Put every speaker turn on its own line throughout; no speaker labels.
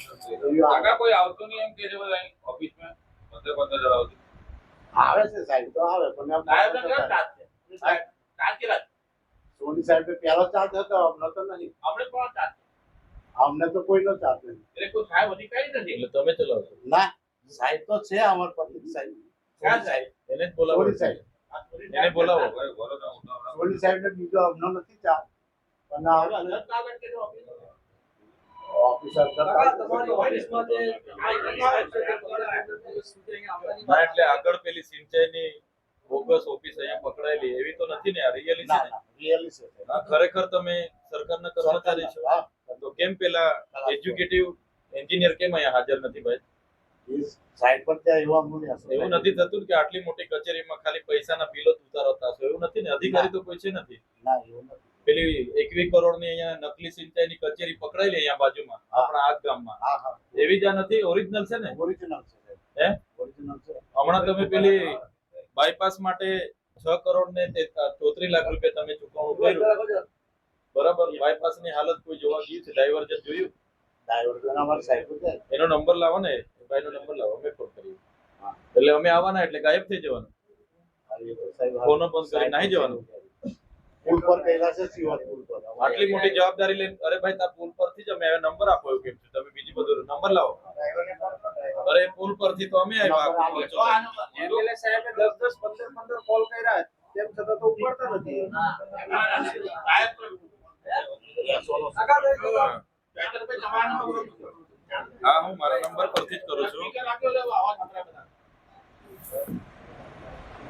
કાકા કોઈ આવતું નહીં એમ કે છે બધા ઓફિસમાં? પંદર પંદર જણા આવતું.
આવે છે સાહેબ તો આવે પણ
સાહેબ કેટલા ચાર્જ છે? સાહેબ ચાર્જ કેટલા
સોની સાહેબ પહેલો ચાર્જ હતો અમને તો નહીં.
આપણે કોણ ચાર્જ
અમને તો કોઈનો ચાર્જ નહીં
એટલે કોઈ સાહેબ અધિકારી નથી?
એટલે તમે ચલાવો છો.
ના સાહેબ તો છે અમાર પત્ની સાહેબ.
ક્યાં સાહેબ.
એને જ બોલાવો
સોની સાહેબ.
એને બોલાવો.
સોની સાહેબ ને બીજો અમને નથી ચાર્જ. પણ આવે
અંદર કાગળ કે ઓફિસ.
ઓફિસર
કાકા, તમારી ઓફિસમાં જે
ના એટલે આગળ પેલી સિંચાઈની બોગસ ઓફિસ અહીંયા પકડાયેલી એવી તો નથી ને રિયલી છે
રિયલી
ખરેખર તમે સરકારના કર્મચારી છો. તો કેમ પેલા એજ્યુકેટિવ એન્જિનિયર કેમ અહીંયા હાજર નથી ભાઈ?
પર ત્યાં એવા
એવું નથી થતું કે આટલી મોટી કચેરીમાં ખાલી પૈસાના બિલો જ ઉતારતા હશો? એવું નથી ને? અધિકારી તો કોઈ છે નથી?
ના એવું નથી.
પેલી એકવી કરોડની અહીંયા નકલી સિંચાઈની કચેરી પકડાયેલી અહીંયા બાજુમાં આપણા આ ગામમાં.
હા હા.
એવી જ આ નથી ઓરિજિનલ છે ને?
ઓરિજિનલ છે.
હે?
ઓરિજિનલ છે.
હમણાં તમે પેલી બાયપાસ માટે છ કરોડ ને ચોત્રીસ લાખ રૂપિયા તમે ચૂકવણું કર્યું. બરાબર બાયપાસની હાલત કોઈ જોવા ગયું છે? ડાયવર્જન જોયું? એનો નંબર લાવો ને ભાઈ ભાઈનો નંબર લાવો અમે ફોન કરીએ. એટલે અમે આવવાના એટલે ગાયબ થઈ જવાનું. ફોનો બંધ કરી નાહી જવાનું.
પુલ પર ગયેલા છે સિવર પુલ પર.
આટલી મોટી જવાબદારી લઈને અરે ભાઈ તા પુલ પરથી જ અમે નંબર આપો એવું કેમ છે? તમે બીજી બધું નંબર લાવો. અરે પુલ પરથી તો અમે આવ્યા.
એમએલએ સાહેબે 10 10 15 15 કોલ કર્યા. તેમ છતાં તો ઉપડતા નથી.
સાહેબ
હા. હા હું મારા નંબર પરથી જ કરું છું.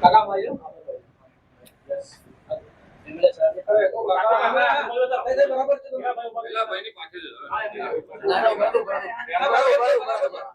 કાકા ભાઈઓ એમએલએ સાહેબે કરે તો કાકા
કાકા,
અમે-
કાકા,
નહીં, નહીં, બરાબર છે.